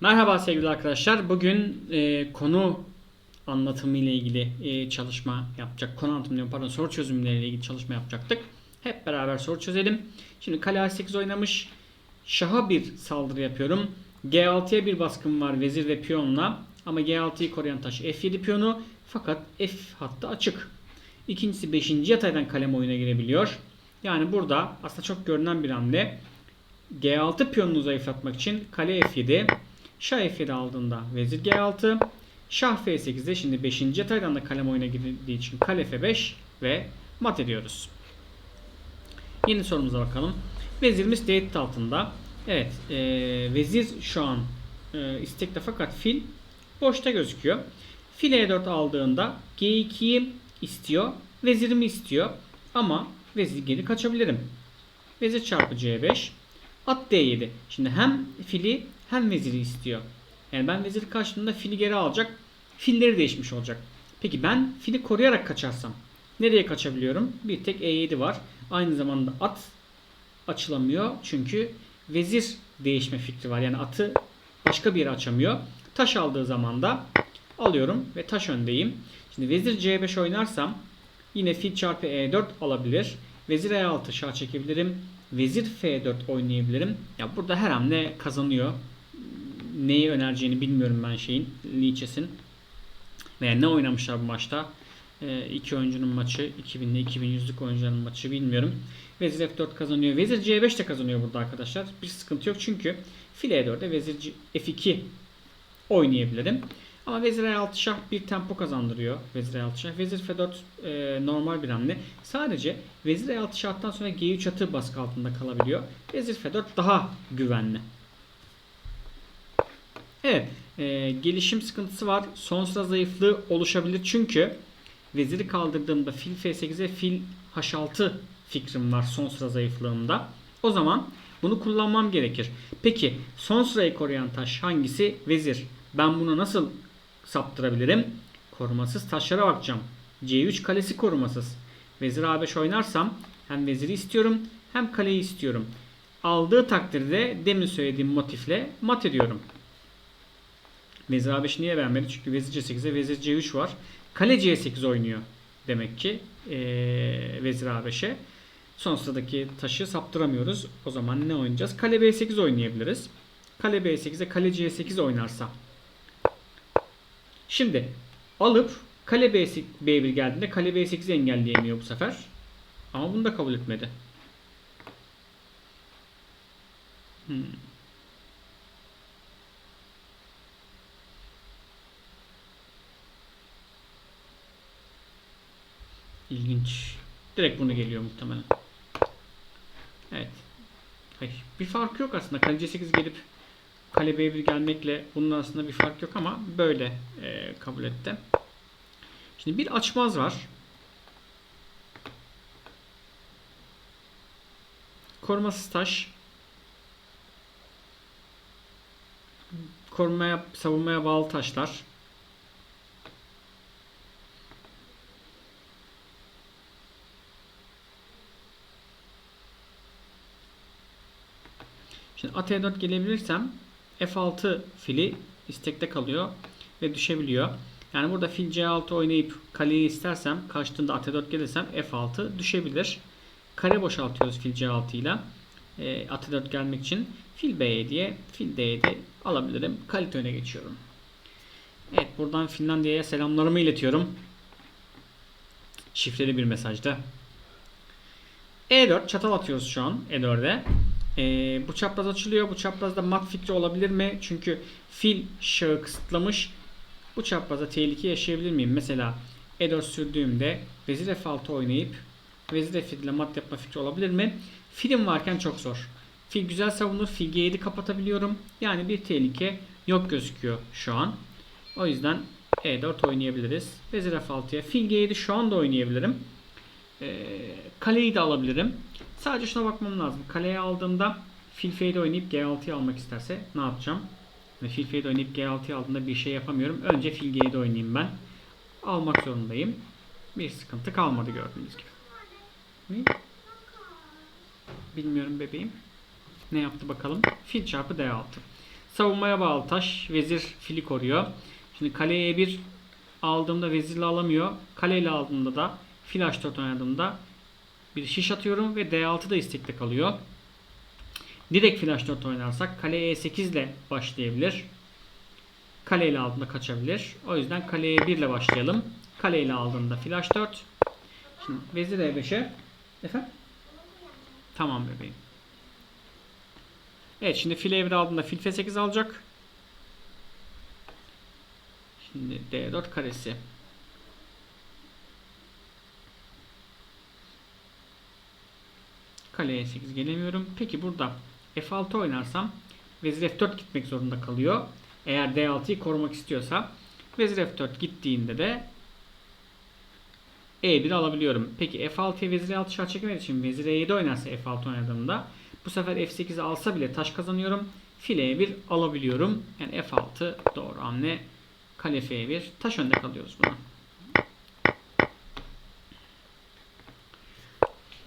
Merhaba sevgili arkadaşlar. Bugün e, konu anlatımı ile ilgili e, çalışma yapacak. Konu anlatımı diyorum, pardon soru çözümleri ile ilgili çalışma yapacaktık. Hep beraber soru çözelim. Şimdi kale A8 oynamış. Şaha bir saldırı yapıyorum. G6'ya bir baskım var vezir ve piyonla. Ama G6'yı koruyan taş F7 piyonu. Fakat F hattı açık. İkincisi 5. yataydan kalem oyuna girebiliyor. Yani burada aslında çok görünen bir hamle. G6 piyonunu zayıflatmak için kale F7, Şah F7 aldığında vezir G6, Şah F8'de şimdi 5. yataydan da kalem oyuna girdiği için kale F5 ve mat ediyoruz. Yeni sorumuza bakalım. Vezirimiz tehdit altında. Evet, e, vezir şu an e, istekte fakat fil boşta gözüküyor. Fil E4 aldığında G2'yi istiyor, vezirimi istiyor ama vezir geri kaçabilirim. Vezir çarpı C5, at D7. Şimdi hem fili hem veziri istiyor. Yani ben veziri kaçtığımda fili geri alacak. Filleri değişmiş olacak. Peki ben fili koruyarak kaçarsam nereye kaçabiliyorum? Bir tek E7 var. Aynı zamanda at açılamıyor. Çünkü vezir değişme fikri var. Yani atı başka bir yere açamıyor. Taş aldığı zaman da alıyorum ve taş öndeyim. Şimdi vezir C5 oynarsam yine fil çarpı E4 alabilir. Vezir E6 şah çekebilirim. Vezir F4 oynayabilirim. Ya burada her hamle kazanıyor. Neyi önereceğini bilmiyorum ben şeyin. Lichess'in. Veya ne oynamışlar bu maçta. Ee, iki oyuncunun maçı. 2000 ile 2100'lük oyuncuların maçı bilmiyorum. Vezir F4 kazanıyor. Vezir C5 de kazanıyor burada arkadaşlar. Bir sıkıntı yok çünkü fil E4'e vezir F2 oynayabilirim. Ama vezir E6 şah bir tempo kazandırıyor. Vezir E6 şah. Vezir F4 e, normal bir hamle. Sadece vezir E6 şahtan sonra G3 atı baskı altında kalabiliyor. Vezir F4 daha güvenli. Evet. E, gelişim sıkıntısı var. Son sıra zayıflığı oluşabilir. Çünkü veziri kaldırdığımda fil F8'e fil H6 fikrim var son sıra zayıflığımda. O zaman bunu kullanmam gerekir. Peki son sırayı koruyan taş hangisi? Vezir. Ben bunu nasıl saptırabilirim? Korumasız taşlara bakacağım. C3 kalesi korumasız. Vezir A5 oynarsam hem veziri istiyorum hem kaleyi istiyorum. Aldığı takdirde demin söylediğim motifle mat ediyorum. Vezir A5 niye vermedi? Çünkü vezir C8'e vezir C3 var. Kale C8 oynuyor demek ki ee, vezir A5'e. Son sıradaki taşı saptıramıyoruz. O zaman ne oynayacağız? Kale B8 oynayabiliriz. Kale B8'e kale C8 oynarsa. Şimdi alıp kale B8, B1 geldiğinde kale B8'i engelleyemiyor bu sefer. Ama bunu da kabul etmedi. Hmm. İlginç. Direkt bunu geliyor muhtemelen. Evet. Hayır. Bir fark yok aslında. Kale C8 gelip kale B1 gelmekle bunun arasında bir fark yok ama böyle e, kabul etti. Şimdi bir açmaz var. Korumasız taş. Korumaya, savunmaya bağlı taşlar. Şimdi at E4 gelebilirsem F6 fili istekte kalıyor ve düşebiliyor. Yani burada fil C6 oynayıp kaleyi istersem kaçtığında at E4 gelirsem F6 düşebilir. Kare boşaltıyoruz fil C6 ile. E, at E4 gelmek için fil B7'ye fil D7 alabilirim. Kalite öne geçiyorum. Evet buradan Finlandiya'ya selamlarımı iletiyorum. Şifreli bir mesajda. E4 çatal atıyoruz şu an E4'e. Ee, bu çapraz açılıyor. Bu çaprazda mat fikri olabilir mi? Çünkü fil şağı kısıtlamış. Bu çaprazda tehlike yaşayabilir miyim? Mesela E4 sürdüğümde vezir F6 oynayıp vezir F7 ile mat yapma fikri olabilir mi? Filim varken çok zor. Fil güzel savunur. Fil G7 kapatabiliyorum. Yani bir tehlike yok gözüküyor şu an. O yüzden E4 oynayabiliriz. Vezir F6'ya. Fil G7 şu anda oynayabilirim. Ee, kaleyi de alabilirim. Sadece şuna bakmam lazım. Kaleye aldığımda fil fade oynayıp G6'yı almak isterse ne yapacağım? Fil fade oynayıp G6'yı aldığımda bir şey yapamıyorum. Önce fil G7 oynayayım ben. Almak zorundayım. Bir sıkıntı kalmadı gördüğünüz gibi. Bilmiyorum bebeğim. Ne yaptı bakalım. Fil çarpı D6. Savunmaya bağlı taş. Vezir fili koruyor. Şimdi kaleye E1 aldığımda vezirle alamıyor. Kaleyle aldığımda da fil H4 oynadığımda bir şiş atıyorum ve D6 da istekte kalıyor. Direkt fil H4 oynarsak kale E8 ile başlayabilir. Kale ile aldığında kaçabilir. O yüzden kaleye 1 ile başlayalım. Kale ile aldığında fil H4. Şimdi vezir E5'e. Efendim? Tamam bebeğim. Evet şimdi fil E1 aldığında fil F8 alacak. Şimdi D4 karesi. Kaleye 8 gelemiyorum. Peki burada F6 oynarsam vezir F4 gitmek zorunda kalıyor. Eğer D6'yı korumak istiyorsa vezir F4 gittiğinde de E1 alabiliyorum. Peki F6'ya vezir E6 şah çekemediği için vezir E7 oynarsa F6 oynadığımda bu sefer F8 alsa bile taş kazanıyorum. Fil E1 alabiliyorum. Yani F6 doğru hamle. Kale F1 taş önde kalıyoruz buna.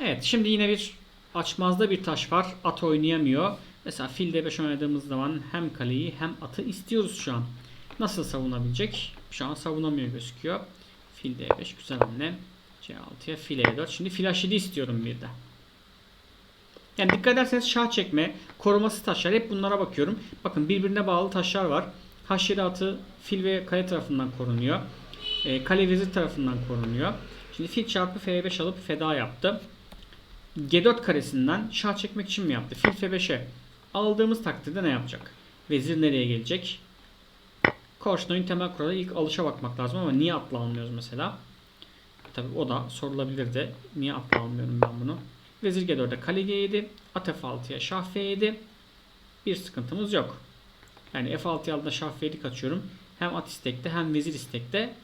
Evet şimdi yine bir açmazda bir taş var. At oynayamıyor. Mesela fil D5 oynadığımız zaman hem kaleyi hem atı istiyoruz şu an. Nasıl savunabilecek? Şu an savunamıyor gözüküyor. Fil D5 güzel hamle. C6'ya fil E4. Şimdi fil H7 istiyorum bir de. Yani dikkat ederseniz şah çekme, koruması taşlar hep bunlara bakıyorum. Bakın birbirine bağlı taşlar var. H7 atı fil ve kale tarafından korunuyor. E, kale vezir tarafından korunuyor. Şimdi fil çarpı F5 alıp feda yaptı. G4 karesinden şah çekmek için mi yaptı? Fil F5'e aldığımız takdirde ne yapacak? Vezir nereye gelecek? Korşnoy'un temel kuralı ilk alışa bakmak lazım ama niye atla almıyoruz mesela? Tabi o da sorulabilirdi. Niye atla almıyorum ben bunu? Vezir G4'e kale G7, at F6'ya şah F7. Bir sıkıntımız yok. Yani F6'ya aldığında şah F7 kaçıyorum. Hem at istekte hem vezir istekte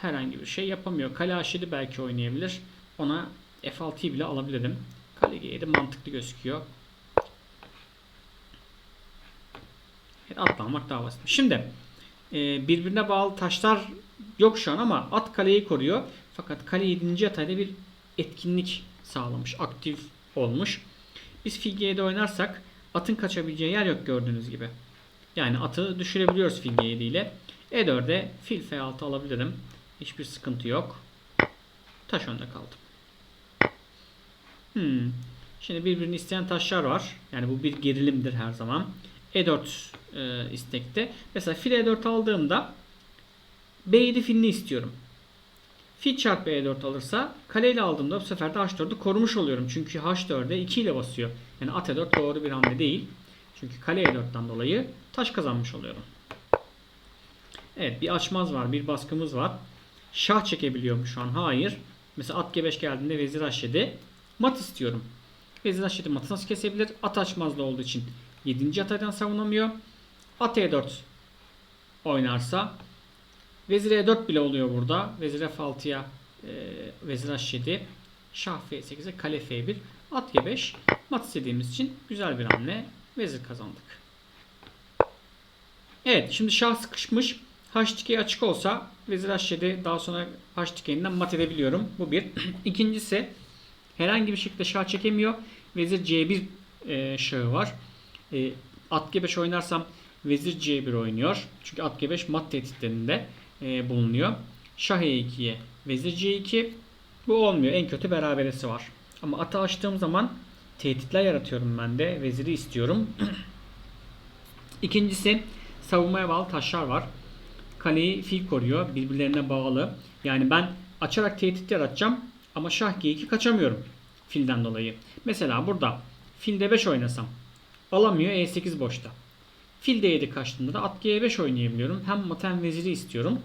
herhangi bir şey yapamıyor. Kale H7 belki oynayabilir. Ona F6'yı bile alabilirim. Kale G7 mantıklı gözüküyor. Evet, atlanmak daha basit. Şimdi e, birbirine bağlı taşlar yok şu an ama at kaleyi koruyor. Fakat kale 7. yatayda bir etkinlik sağlamış. Aktif olmuş. Biz fil G7 oynarsak atın kaçabileceği yer yok gördüğünüz gibi. Yani atı düşürebiliyoruz fil G7 ile. E4'e fil F6 alabilirim. Hiçbir sıkıntı yok. Taş önde kaldım. Hmm. Şimdi birbirini isteyen taşlar var. Yani bu bir gerilimdir her zaman. E4 e, istekte. Mesela fil E4 aldığımda B7 filini istiyorum. Fil çarpı E4 alırsa kaleyle aldığımda bu sefer de H4'ü korumuş oluyorum. Çünkü H4'e 2 ile basıyor. Yani at E4 doğru bir hamle değil. Çünkü kale E4'ten dolayı taş kazanmış oluyorum. Evet bir açmaz var. Bir baskımız var. Şah çekebiliyor mu şu an? Hayır. Mesela at G5 geldiğinde vezir H7. Mat istiyorum. Vezir H7 matı nasıl kesebilir? At açmazda olduğu için 7. ataydan savunamıyor. At E4 oynarsa Vezir E4 bile oluyor burada. Vezir F6'ya e, Vezir H7 Şah F8'e Kale F1 At G5 Mat istediğimiz için güzel bir hamle. Vezir kazandık. Evet şimdi şah sıkışmış. H dikeyi açık olsa Vezir H7 daha sonra H dikeyinden mat edebiliyorum. Bu bir. İkincisi herhangi bir şekilde şah çekemiyor. Vezir C1 e, şahı var. E, at G5 oynarsam Vezir C1 oynuyor. Çünkü at G5 mat tehditlerinde e, bulunuyor. Şah E2'ye Vezir C2 bu olmuyor. En kötü beraberesi var. Ama atı açtığım zaman tehditler yaratıyorum ben de. Veziri istiyorum. İkincisi savunmaya bağlı taşlar var. Kaleyi fil koruyor. Birbirlerine bağlı. Yani ben açarak tehdit yaratacağım ama şah G2 kaçamıyorum filden dolayı. Mesela burada fil D5 oynasam alamıyor E8 boşta. Fil D7 kaçtığında da at G5 oynayabiliyorum. Hem mat hem veziri istiyorum.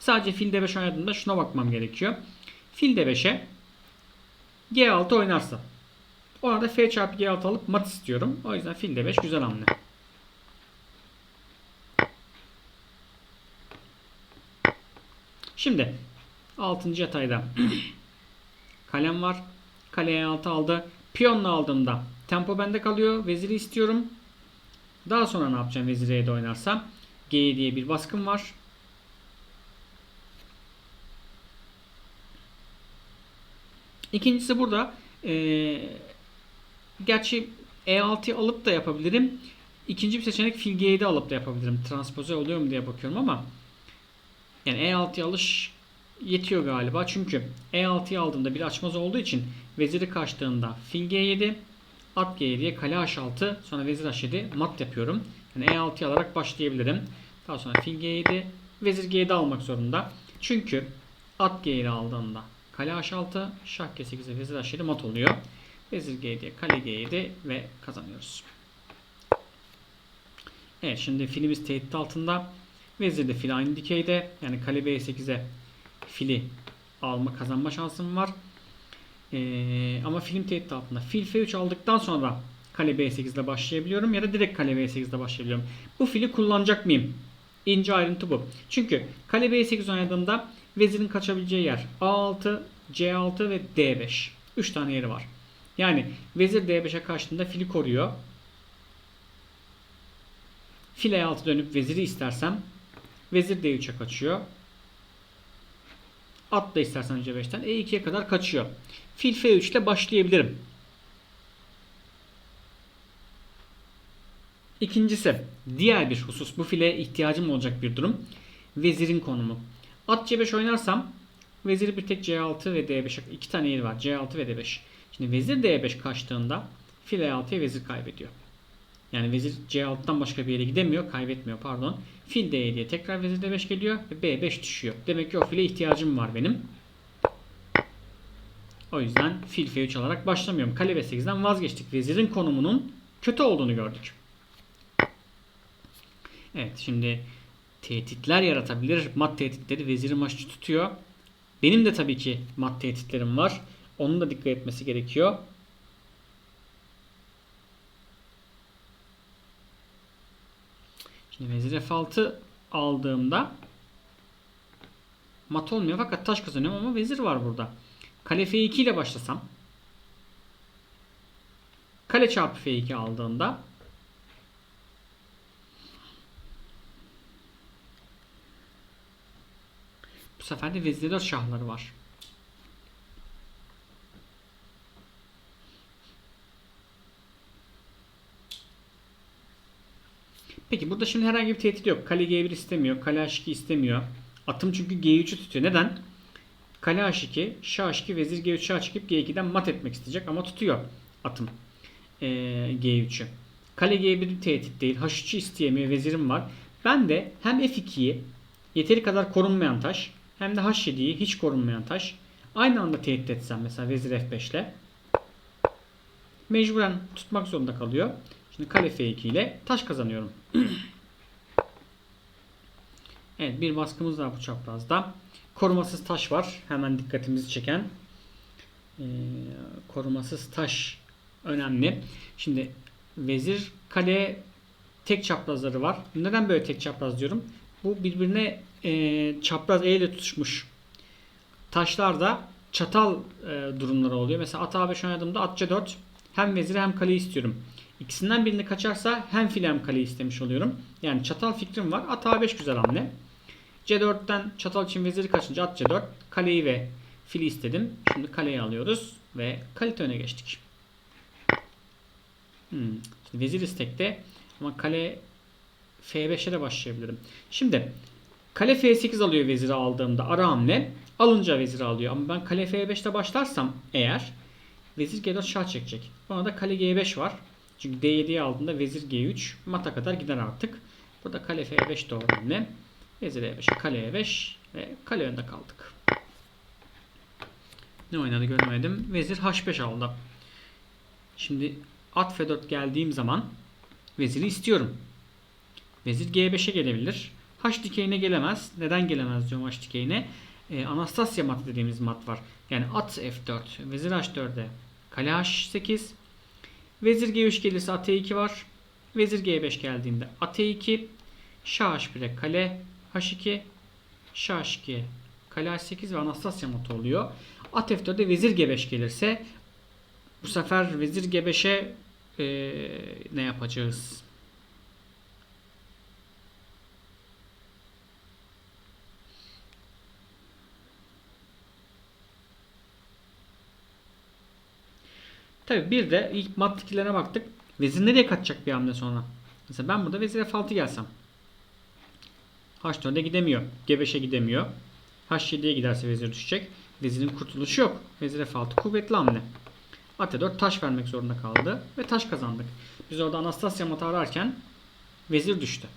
Sadece fil D5 oynadığımda şuna bakmam gerekiyor. Fil D5'e G6 oynarsa orada F çarpı G6 alıp mat istiyorum. O yüzden fil D5 güzel hamle. Şimdi 6. yatayda kalem var. Kaleye 6 aldı. Piyonla aldığımda tempo bende kalıyor. Veziri istiyorum. Daha sonra ne yapacağım vezir E'de oynarsam? G7'ye bir baskım var. İkincisi burada ee, gerçi E6'yı alıp da yapabilirim. ikinci bir seçenek fil G7 alıp da yapabilirim. Transpoze oluyor mu diye bakıyorum ama yani E6'ya alış yetiyor galiba. Çünkü E6'yı aldığımda bir açmaz olduğu için veziri kaçtığında fil G7 at G7'ye kale H6 sonra vezir H7 mat yapıyorum. Yani E6'yı alarak başlayabilirim. Daha sonra fil G7 vezir G7 almak zorunda. Çünkü at G7 aldığında kale H6 şah G8'e vezir H7 mat oluyor. Vezir G7'ye kale G7 ve kazanıyoruz. Evet şimdi filimiz tehdit altında. Vezir de fil aynı dikeyde. Yani kale B8'e fili alma kazanma şansım var. Ee, ama film tehdit altında. Fil F3 aldıktan sonra kale B8 ile başlayabiliyorum ya da direkt kale B8 ile başlayabiliyorum. Bu fili kullanacak mıyım? İnce ayrıntı bu. Çünkü kale B8 oynadığımda vezirin kaçabileceği yer A6, C6 ve D5. 3 tane yeri var. Yani vezir D5'e kaçtığında fili koruyor. Fil E6 dönüp veziri istersem vezir D3'e kaçıyor. At da istersen C5'ten E2'ye kadar kaçıyor. Fil F3 ile başlayabilirim. İkincisi diğer bir husus bu file ihtiyacım olacak bir durum. Vezirin konumu. At C5 oynarsam veziri bir tek C6 ve D5 iki tane yeri var. C6 ve D5. Şimdi vezir D5 kaçtığında fil E6'ya vezir kaybediyor. Yani vezir C6'dan başka bir yere gidemiyor. Kaybetmiyor pardon. Fil D7'ye tekrar vezir D5 geliyor ve B5 düşüyor. Demek ki o file ihtiyacım var benim. O yüzden fil F3 alarak başlamıyorum. Kale B8'den vazgeçtik. Vezirin konumunun kötü olduğunu gördük. Evet şimdi tehditler yaratabilir. Mat tehditleri veziri maçı tutuyor. Benim de tabii ki mat tehditlerim var. Onun da dikkat etmesi gerekiyor. Şimdi vezir F6 aldığımda mat olmuyor fakat taş kazanıyorum ama vezir var burada. Kale F2 ile başlasam kale çarpı F2 aldığında bu sefer de vezir 4 şahları var. Peki burada şimdi herhangi bir tehdit yok. Kale G1 istemiyor. Kale H2 istemiyor. Atım çünkü G3'ü tutuyor. Neden? Kale H2, Şah H2, Vezir G3, Şah çıkıp G2'den mat etmek isteyecek ama tutuyor atım ee, G3'ü. Kale G1 tehdit değil. H3'ü isteyemiyor. Vezirim var. Ben de hem F2'yi yeteri kadar korunmayan taş hem de H7'yi hiç korunmayan taş aynı anda tehdit etsem mesela Vezir F5 ile mecburen tutmak zorunda kalıyor. Şimdi kale F2 ile taş kazanıyorum. evet bir baskımız var bu çaprazda. Korumasız taş var. Hemen dikkatimizi çeken. Ee, korumasız taş önemli. Şimdi vezir kale tek çaprazları var. Neden böyle tek çapraz diyorum? Bu birbirine e, çapraz E ile tutuşmuş. Taşlarda çatal e, durumları oluyor. Mesela at A5 oynadığımda at C4 hem veziri hem kaleyi istiyorum. İkisinden birini kaçarsa hem fil hem kaleyi istemiş oluyorum. Yani çatal fikrim var. At A5 güzel hamle. C4'ten çatal için veziri kaçınca at C4. Kaleyi ve fili istedim. Şimdi kaleyi alıyoruz ve kalite öne geçtik. Hmm. Şimdi vezir istekte ama kale F5'e de başlayabilirim. Şimdi kale F8 alıyor veziri aldığımda ara hamle. Alınca veziri alıyor. Ama ben kale F5'te başlarsam eğer vezir G4 şah çekecek. Bana da kale G5 var. Çünkü D7'yi aldığında vezir G3 mata kadar gider artık. Burada kale F5 doğru hamle. Vezir E5, kale E5 ve kale önde kaldık. Ne oynadı görmedim. Vezir H5 aldı. Şimdi at F4 geldiğim zaman veziri istiyorum. Vezir G5'e gelebilir. H dikeyine gelemez. Neden gelemez diyorum H dikeyine. Ee, Anastasya mat dediğimiz mat var. Yani at F4, vezir H4'e, kale H8, vezir G3 gelirse at E2 var. Vezir G5 geldiğinde at E2, Şah H1'e kale H2, Şah H2'ye kale H8 ve Anastasya matı oluyor. At F4'de vezir G5 gelirse bu sefer vezir G5'e ee, ne yapacağız? Tabi bir de ilk mat ikilerine baktık. Vezir nereye kaçacak bir hamle sonra? Mesela ben burada vezir F6 gelsem. H4'e gidemiyor. G5'e gidemiyor. H7'ye giderse vezir düşecek. Vezirin kurtuluşu yok. Vezir F6 kuvvetli hamle. At 4 taş vermek zorunda kaldı. Ve taş kazandık. Biz orada Anastasya matı ararken vezir düştü.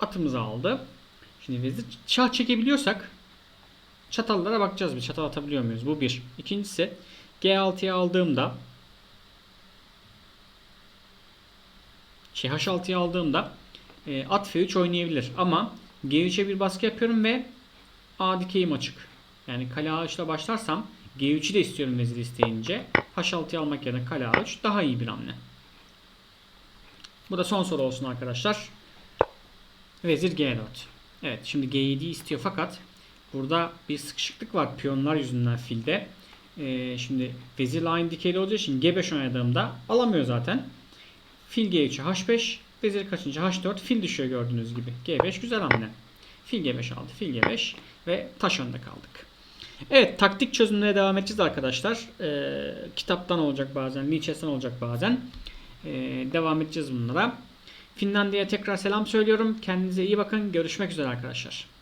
Atımızı aldı. Şimdi vezir şah çekebiliyorsak çatallara bakacağız bir. Çatal atabiliyor muyuz? Bu bir. İkincisi G6'ya aldığımda şey H6'ya aldığımda e, at F3 oynayabilir. Ama G3'e bir baskı yapıyorum ve A dikeyim açık. Yani kale A3'la başlarsam G3'ü de istiyorum vezir isteyince. H6'yı almak yerine kale A3 daha iyi bir hamle. Bu da son soru olsun arkadaşlar. Vezir G4. Evet şimdi G7 istiyor fakat burada bir sıkışıklık var piyonlar yüzünden filde. Ee, şimdi vezirle aynı dikeyli olacağı için G5 oynadığımda alamıyor zaten. Fil G3'e H5. Vezir kaçınca H4. Fil düşüyor gördüğünüz gibi. G5 güzel hamle. Fil G5 aldı. Fil G5 ve taş önde kaldık. Evet taktik çözümlere devam edeceğiz arkadaşlar. Ee, kitaptan olacak bazen. Lichess'ten olacak bazen. Ee, devam edeceğiz bunlara. Finlandiya'ya tekrar selam söylüyorum. Kendinize iyi bakın. Görüşmek üzere arkadaşlar.